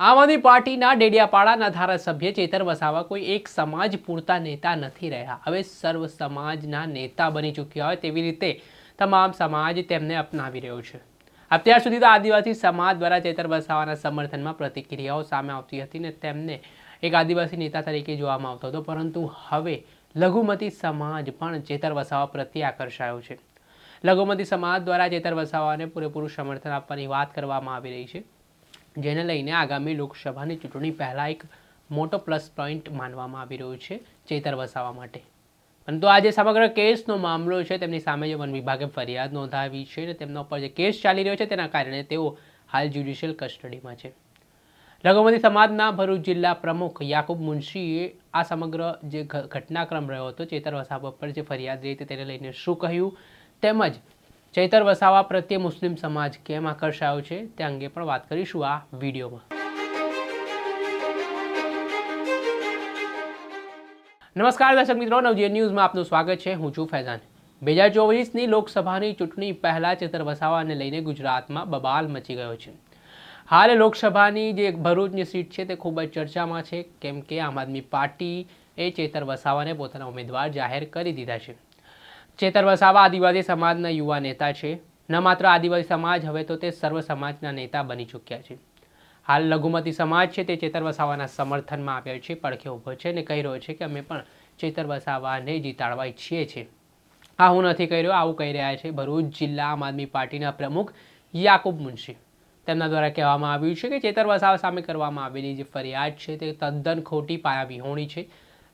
આમ આદમી પાર્ટીના ડેડિયાપાડાના ધારાસભ્ય ચેતર વસાવા કોઈ એક સમાજ પૂરતા નેતા નથી રહ્યા. હવે સર્વ સમાજના નેતા બની ચૂક્યા હોય તેવી રીતે તમામ સમાજ તેમને અપનાવી રહ્યો છે. અત્યાર સુધી તો આદિવાસી સમાજ દ્વારા ચેતર વસાવાના સમર્થનમાં પ્રતિક્રિયાઓ સામે આવતી હતી ને તેમને એક આદિવાસી નેતા તરીકે જોવામાં આવતો હતો. પરંતુ હવે લઘુમતી સમાજ પણ ચેતર વસાવા પ્રત્યે આકર્ષાયો છે. લઘુમતી સમાજ દ્વારા ચેતર વસાવાને પૂરેપૂરું સમર્થન આપવાની વાત કરવામાં આવી રહી છે. જેને લઈને આગામી લોકસભાની ચૂંટણી પહેલાં એક મોટો પ્લસ પોઈન્ટ માનવામાં આવી રહ્યો છે ચેતર વસાવા માટે. પરંતુ આ જે સમગ્ર કેસનો મામલો છે, તેમની સામે જે વન વિભાગે ફરિયાદ નોંધાવી છે અને તેમના ઉપર જે કેસ ચાલી રહ્યો છે, તેના કારણે તેઓ હાલ જ્યુડિશિયલ કસ્ટડીમાં છે. લઘુમતી સમાજના ભરૂચ જિલ્લા પ્રમુખ યાકુબ મુનશીએ આ સમગ્ર જે ઘટનાક્રમ રહ્યો હતો, ચેતર વસાવા પર જે ફરિયાદ રહી હતી, તેને લઈને શું કહ્યું? તેમજ ચૈતર વસાવા પ્રત્યે મુસ્લિમ સમાજ કેમ આકર્ષાયો છે તે અંગે પણ વાત કરીશું આ વિડીયોમાં. નમસ્કાર દર્શક મિત્રો, નવજીવન ન્યૂઝમાં આપનું સ્વાગત છે. હું છું ફૈઝાન. બે હજાર ચોવીસની લોકસભાની ચૂંટણી પહેલાં ચેતર વસાવાને લઈને ગુજરાતમાં બબાલ મચી ગયો છે. હાલ લોકસભાની જે ભરૂચની સીટ છે તે ખૂબ જ ચર્ચામાં છે. કેમ કે આમ આદમી પાર્ટી એ ચેતર વસાવાને પોતાના ઉમેદવાર જાહેર કરી દીધા છે. ચેતર વસાવા આદિવાસી સમાજના યુવા નેતા છે. ન માત્ર આદિવાસી સમાજ, હવે તો તે સર્વ સમાજના નેતા બની ચૂક્યા છે. હાલ લઘુમતી સમાજ છે તે ચેતર વસાવાના સમર્થનમાં આવ્યો છે, પડખે ઊભો છે અને કહી રહ્યો છે કે અમે પણ ચેતર વસાવાને જીતાડવા ઈચ્છીએ છીએ. આ હું નથી કહી રહ્યો, આવું કહી રહ્યા છે ભરૂચ જિલ્લા આમ આદમી પાર્ટીના પ્રમુખ યાકુબ મુનશી. તેમના દ્વારા કહેવામાં આવ્યું છે કે ચેતર વસાવા સામે કરવામાં આવેલી જે ફરિયાદ છે તે તદ્દન ખોટી પાયા વિહોણી છે.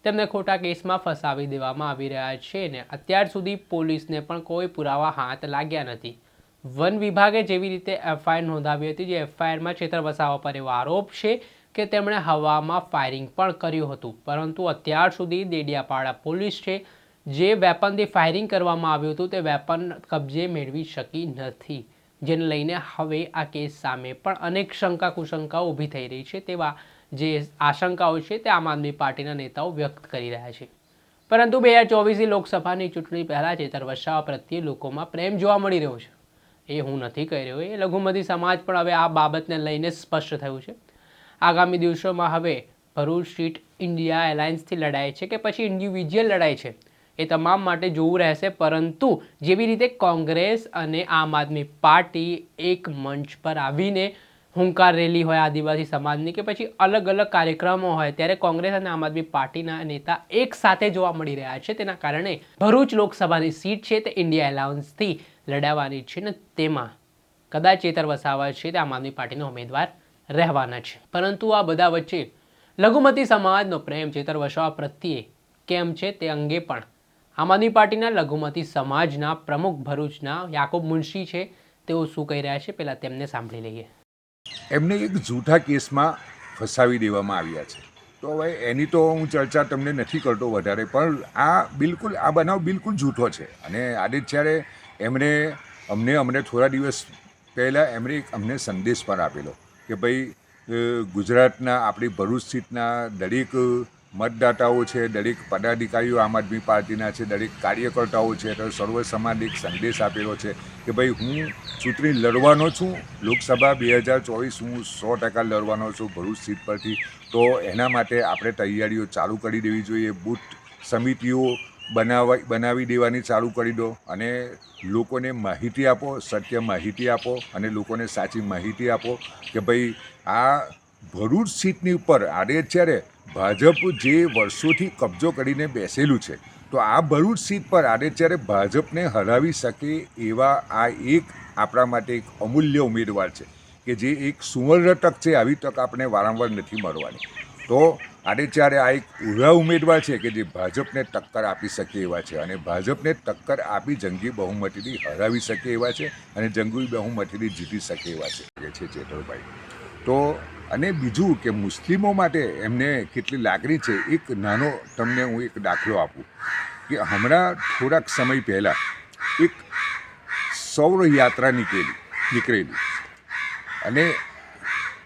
તેમને ખોટા કેસમાં ફસાવી દેવામાં આવી રહ્યા છે ને અત્યાર સુધી પોલીસને પણ કોઈ પુરાવા હાથ લાગ્યા નથી. વન વિભાગે જેવી રીતે એફઆઈઆર નોંધાવી હતી, જે એફઆઈઆરમાં ચેતર વસાવા પર એવો આરોપ છે કે તેમણે હવામાં ફાયરિંગ પણ કર્યું હતું. પરંતુ અત્યાર સુધી દેડિયાપાડા પોલીસ છે, જે વેપનથી ફાયરિંગ કરવામાં આવ્યું હતું, તે વેપન કબજે મેળવી શકી નથી. જેને લઈને હવે આ કેસ સામે પણ અનેક શંકા કુશંકાઓ ઊભી થઈ રહી છે તેવા જે આશંકાઓ છે તે આમ આદમી પાર્ટીના નેતાઓ વ્યક્ત કરી રહ્યા છે. પરંતુ બે હજાર ચોવીસની લોકસભાની ચૂંટણી પહેલાં ચેતર વસાવા પ્રત્યે લોકોમાં પ્રેમ જોવા મળી રહ્યો છે. એ હું નથી કહી રહ્યો, એ લઘુમતી સમાજ પણ હવે આ બાબતને લઈને સ્પષ્ટ થયું છે. આગામી દિવસોમાં હવે ભરૂચ, સીટ ઇન્ડિયા એલાયન્સથી લડાય છે કે પછી ઇન્ડિવિજ્યુઅલ લડાય છે? એ તમામ માટે જોવું રહેશે, પરંતુ જેવી રીતે કોંગ્રેસ અને આમ આદમી પાર્ટી એક મંચ પર આવીને હુંકાર રેલી હોય આદિવાસી સમાજની કે પછી અલગ અલગ કાર્યક્રમો હોય, ત્યારે કોંગ્રેસ અને આમ આદમી પાર્ટીના નેતા એક સાથે જોવા મળી રહ્યા છે. તેના કારણે ભરૂચ લોકસભાની સીટ છે તે ઇન્ડિયા એલાઉન્સથી લડાવવાની છે ને તેમાં કદાચ ચેતર વસાવા છે તે આમ આદમી પાર્ટીના ઉમેદવાર રહેવાના છે. પરંતુ આ બધા વચ્ચે લઘુમતી સમાજનો પ્રેમ ચેતર વસાવા પ્રત્યે કેમ છે તે અંગે પણ આમ આદમી પાર્ટીના લઘુમતી સમાજના પ્રમુખ ભરૂચના યાકુબ મુનશી છે. તેઓ શું કહી રહ્યા છે પહેલાં તેમને સાંભળી લઈએ. એમને એક જૂઠા કેસમાં ફસાવી દેવામાં આવ્યા છે. તો હવે એની તો હું ચર્ચા તમને નથી કરતો વધારે, પણ આ બિલકુલ, આ બનાવ બિલકુલ જૂઠો છે. અને આદિત્યારે એમણે, અમને અમને થોડા દિવસ પહેલાં એમણે એક અમને સંદેશ પણ આપેલો કે ભાઈ ગુજરાતના આપણી ભરૂચ સીટના દરેક મતદાતાઓ છે, દરેક પદાધિકારીઓ આમ આદમી પાર્ટીના છે, દરેક કાર્યકર્તાઓ છે, તો સર્વ સમાજ એક સંદેશ આપેલો છે કે ભાઈ હું ચૂંટણી લડવાનો છું, લોકસભા બે હજાર ચોવીસ હું સો ટકા લડવાનો છું ભરૂચ સીટ પરથી. તો એના માટે આપણે તૈયારીઓ ચાલુ કરી દેવી જોઈએ, બૂથ સમિતિઓ બનાવવા બનાવી દેવાની ચાલુ કરી દો અને લોકોને માહિતી આપો, સત્ય માહિતી આપો અને લોકોને સાચી માહિતી આપો કે ભાઈ આ ભરૂચ સીટની ઉપર અત્યારે ભાજપ જે વર્ષોથી કબજો કરીને બેસેલું છે, તો આ ભરૂચ સીટ પર અત્યારે ભાજપને હરાવી શકે એવા આ એક આપણા માટે એક અમૂલ્ય ઉમેદવાર છે, કે જે એક સુવર્ણ તક છે, આવી તક આપણે વારંવાર નથી મળવાની. તો આડે ત્યારે આ એક ઊભા ઉમેદવાર છે, કે જે ભાજપને ટક્કર આપી શકે એવા છે અને ભાજપને ટક્કર આપી જંગી બહુમતીથી હરાવી શકે એવા છે અને જંગી બહુમતીથી જીતી શકે એવા છે છે ચેતરભાઈ તો અને બીજું કે મુસ્લિમો માટે એમને કેટલી લાગણી છે, એક નાનો તમને હું એક દાખલો આપું કે હમણાં થોડાક સમય પહેલાં એક સૌર યાત્રા નીકળેલી નીકળેલી અને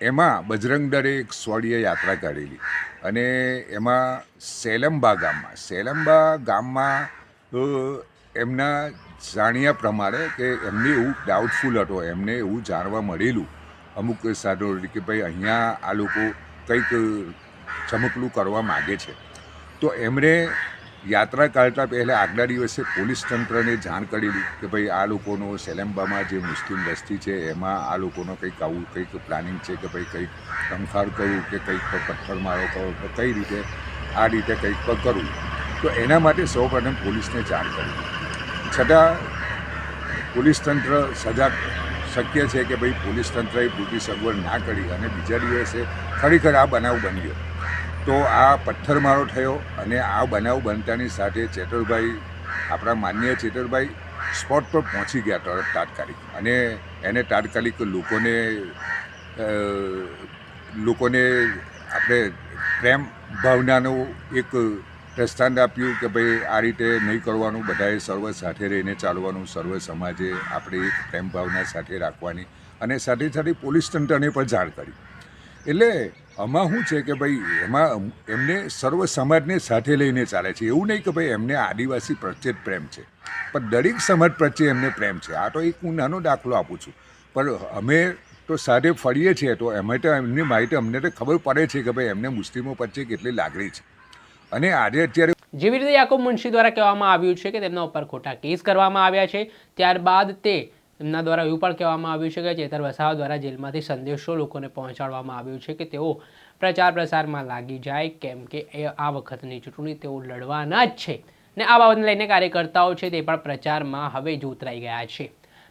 એમાં બજરંગ દળે એક સ્વર્ણીય યાત્રા કાઢેલી અને એમાં સેલંબા ગામમાં સેલંબા ગામમાં એમના જાણ્યા પ્રમાણે કે એમને એવું ડાઉટફુલ હતો, એમને એવું જાણવા મળેલું અમુક સાધનો કે ભાઈ અહીંયા આ લોકો કંઈક ચમકલું કરવા માગે છે. તો એમણે યાત્રા કાઢતા પહેલાં આગલા દિવસે પોલીસ તંત્રને જાણ કરેલી કે ભાઈ આ લોકોનો સેલેમ્બામાં જે મુસ્લિમ વસ્તી છે, એમાં આ લોકોનો કંઈક આવું કંઈક પ્લાનિંગ છે કે ભાઈ કંઈક રમખાડ કરવું કે કંઈક પથ્થરમારો કરો તો કઈ રીતે આ રીતે કંઈક પણ કરવું તો એના માટે સૌપ્રથમ પોલીસને જાણ કરી. છતાં પોલીસ તંત્ર સજાગ શક્ય છે કે ભાઈ પોલીસ તંત્રએ પૂરતી સગવડ ના કરી અને બીજા દિવસે ખરેખર આ બનાવ બન્યો. તો આ પથ્થરમારો થયો અને આ બનાવ બનતાની સાથે ચેતરભાઈ આપણા માન્ય ચેતરભાઈ સ્પોટ પર પહોંચી ગયા તરત તાત્કાલિક. અને એને તાત્કાલિક લોકોને લોકોને આપણે પ્રેમ ભાવનાનું એક પ્રસ્થાન આપ્યું કે ભાઈ, આ રીતે નહીં કરવાનું, બધાએ સર્વ સાથે રહીને ચાલવાનું, સર્વ સમાજે આપણે એક પ્રેમ ભાવના સાથે રાખવાની અને સાથે સાથે પોલીસ તંત્રને પણ જાણ કરી. એટલે આમાં શું છે કે ભાઈ, એમાં એમને સર્વ સમાજને સાથે લઈને ચાલે છે. એવું નહીં કે ભાઈ, એમને આદિવાસી પ્રત્યે જ પ્રેમ છે. પણ દરેક સમાજ પ્રત્યે એમને પ્રેમ છે. આ તો એક હું નાનો દાખલો આપું છું. પણ અમે તો સાથે ફરીએ છીએ, તો એમાં તો એમની માહિતી અમને તો ખબર પડે છે કે ભાઈ, એમને મુસ્લિમો પ્રત્યે કેટલી લાગણી છે. અને આજે અત્યારે જેવી રીતે યાકુબ મુનશી દ્વારા કહેવામાં આવ્યું છે કે તેમના ઉપર ખોટા કેસ કરવામાં આવ્યા છે, ત્યારબાદ તે એમના દ્વારા એવું પણ કહેવામાં આવ્યું છે કે ચેતર વસાવા દ્વારા જેલમાંથી સંદેશો લોકોને પહોંચાડવામાં આવ્યો છે કે તેઓ પ્રચાર પ્રસારમાં લાગી જાય, કેમ કે એ આ વખતની ચૂંટણી તેઓ લડવાના જ છે. ને આ બાબતને લઈને કાર્યકર્તાઓ છે તે પણ પ્રચારમાં હવે જ ઉતરાઈ ગયા છે.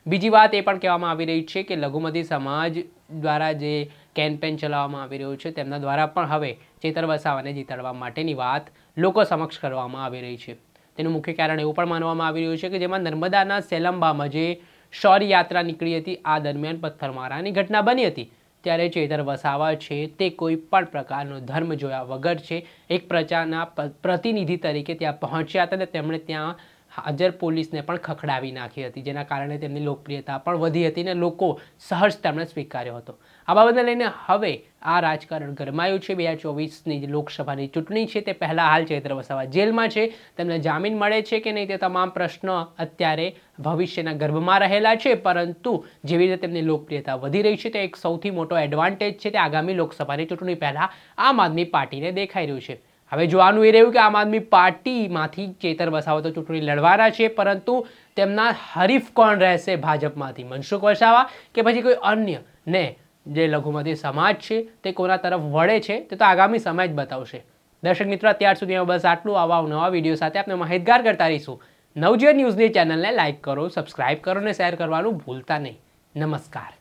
બીજી વાત એ પણ કહેવામાં આવી રહી છે કે લઘુમતી સમાજ દ્વારા જે કેમ્પેન ચલાવવામાં આવી રહ્યું છે, તેમના દ્વારા પણ હવે ચેતર વસાવાને જીતાડવા માટેની વાત લોકો સમક્ષ કરવામાં આવી રહી છે. તેનું મુખ્ય કારણ એવું પણ માનવામાં આવી રહ્યું છે કે જેમાં નર્મદાના સેલંબામાં જે શૌર્ય યાત્રા નીકળી હતી, આ દરમિયાન પથ્થરમારાની ઘટના બની હતી. ત્યારે ચેતર વસાવા છે તે કોઈ પણ પ્રકારનો ધર્મ જોયા વગર છે. એક પ્રજાના પ્રતિનિધિ તરીકે ત્યાં પહોંચ્યા હતા અને તેમણે ત્યાં હાજર પોલીસને પણ ખખડાવી નાખી હતી, જેના કારણે તેમની લોકપ્રિયતા પણ વધી હતી અને લોકો સહર્ષ તેમણે સ્વીકાર્યો હતો. આ બાબતને લઈને હવે આ રાજકારણ ગરમાયું છે. બે હજાર ચોવીસની લોકસભાની ચૂંટણી છે તે પહેલાં હાલ ચૈત્ર વસાવા જેલમાં છે. તેમને જામીન મળે છે કે નહીં તે તમામ પ્રશ્નો અત્યારે ભવિષ્યના ગર્ભમાં રહેલા છે, પરંતુ જેવી રીતે તેમની લોકપ્રિયતા વધી રહી છે તે એક સૌથી મોટો એડવાન્ટેજ છે તે આગામી લોકસભાની ચૂંટણી પહેલાં આમ આદમી પાર્ટીને દેખાઈ રહ્યું છે. હવે જોવાનું એ રહ્યું કે આમ આદમી પાર્ટીમાંથી ચેતર વસાવા તો ચૂંટણી લડવાના છે, પરંતુ તેમના હરીફ કોણ રહેશે ભાજપમાંથી? મનસુખ વસાવા કે પછી કોઈ અન્ય? ને જે લઘુમતી સમાજ છે, તે કોના તરફ વળે છે, તે તો આગામી સમય જ બતાવશે. દર્શક મિત્રો, અત્યાર સુધી બસ આટલું. આવા નવા વીડિયો સાથે આપણે માહિતગાર કરતા રહીશું. નવજીવન ન્યૂઝની ચેનલને લાઇક કરો, સબસ્ક્રાઇબ કરો અને શેર કરવાનું ભૂલતા નહીં. નમસ્કાર.